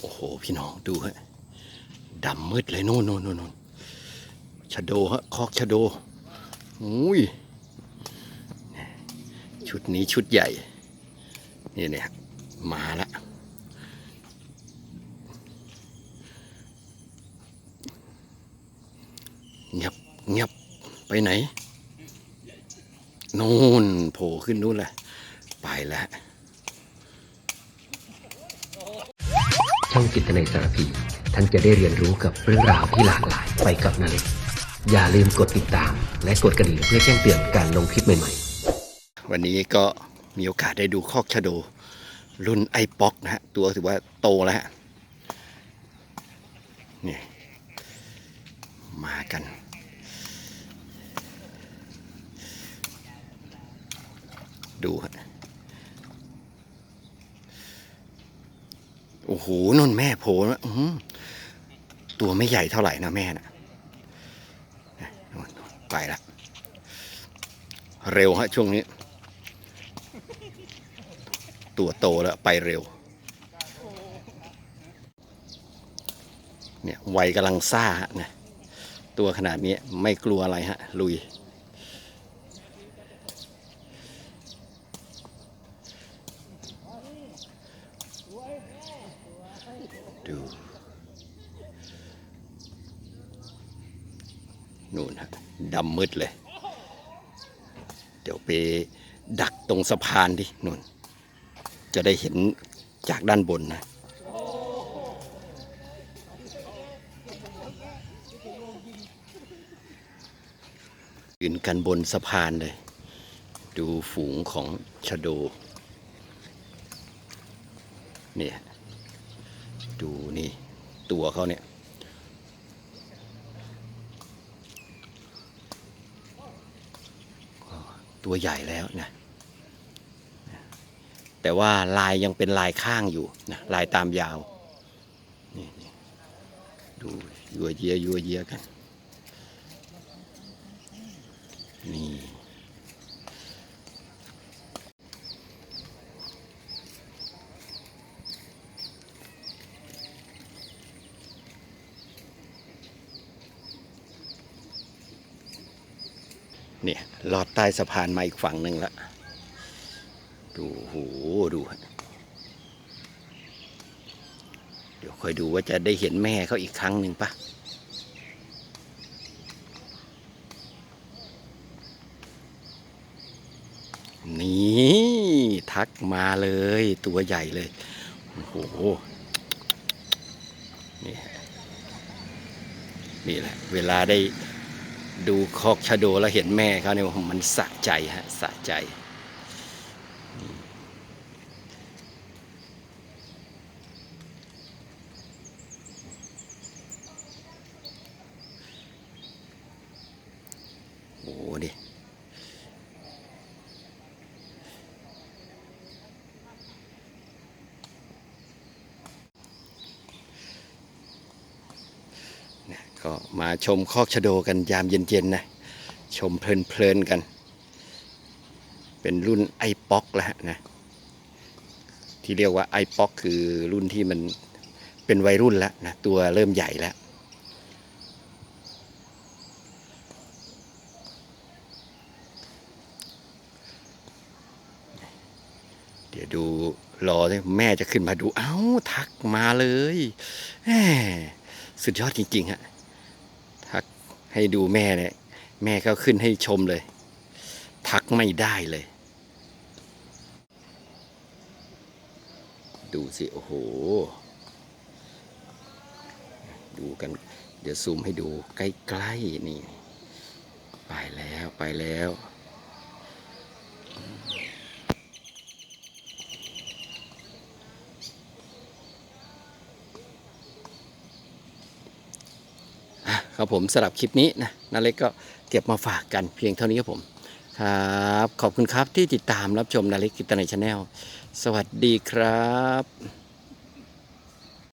โอ้โห พี่น้องดูฮะดำมืดเลยโน่นโน่นโน่นโน่นชะโดฮะ คอกชะโดอุ้ยชุดนี้ชุดใหญ่ นี่เนี่ยมาละเงียบเงียบไปไหนโน่นโผล่ขึ้นนู่นแหละ ไปแล้ว ช่องจิตในสารพีท่านจะได้เรียนรู้กับเรื่องราวที่หลากหลายไปกับนาเล็กอย่าลืมกดติดตาม และกดกระดิ่งเพื่อแจ้งเตือนการลงคลิปใหม่ๆ วันนี้ก็มีโอกาสได้ดูคอกชะโด รุ่นไอป๊อกนะฮะ ตัวถือว่าโตแล้วฮะนี่มากันดูฮะ โอ้โหนุ่นแม่โผล่ตัวไม่ใหญ่เท่าไหร่นะแม่นะนู่นไปละเร็วฮะช่วงนี้ ตัวโตแล้วไปเร็ว เนี่ยวัยกำลังซ่าฮะนี่ยตัวขนาดนี้ไม่กลัวอะไรฮะ ลุย ดูนู่นฮะดำมืดเลย เดี๋ยวไปดักตรงสะพานดินู่น จะได้เห็นจากด้านบนนะยืนกันบนสะพานเลย ดูฝูงของชะโดเนี่ย ดูนี่ ตัวเขาเนี่ย ตัวใหญ่แล้วนะ แต่ว่าลายยังเป็นลายข้างอยู่นะลายตามยาว นี่ดูยัวเยียยัวเยียกัน เนี่ยลอดใต้สะพานมาอีกฝั่งหนึ่งละดูโหดู เดี๋ยวคอยดูว่าจะได้เห็นแม่เขาอีกครั้งหนึ่งปะนี่ทักมาเลยตัวใหญ่เลย โอ้โห นี่นี่แหละ เวลาได้ ดูคอกชะโดแล้วเห็นแม่เขาเนี่ยมันสะใจฮะสะใจโอ้ดิ ก็มาชมคอกชะโดกันยามเย็นๆนะ ชมเพลินๆกัน เป็นรุ่นไอป๊อกแล้วนะ ที่เรียกว่าไอป๊อกคือรุ่นที่มันเป็นวัยรุ่นแล้วนะ ตัวเริ่มใหญ่แล้วเดี๋ยวดูรอเลยแม่จะขึ้นมาดู เอ้า ทักมาเลย สุดยอดจริง ๆ ฮะ ให้ดูแม่เนี่ยแม่ก็ขึ้นให้ชมเลย ทักไม่ได้เลย ดูสิ โอ้โห ดูกัน เดี๋ยวซูมให้ดูใกล้ ๆ นี่ ไปแล้วไปแล้ว ครับผมสำหรับคลิปนี้นะนาเล็กก็เก็บมาฝากกันเพียงเท่านี้ครับผมครับขอบคุณครับที่ติดตามรับชมนาเล็กกิตในชาแนลสวัสดีครับ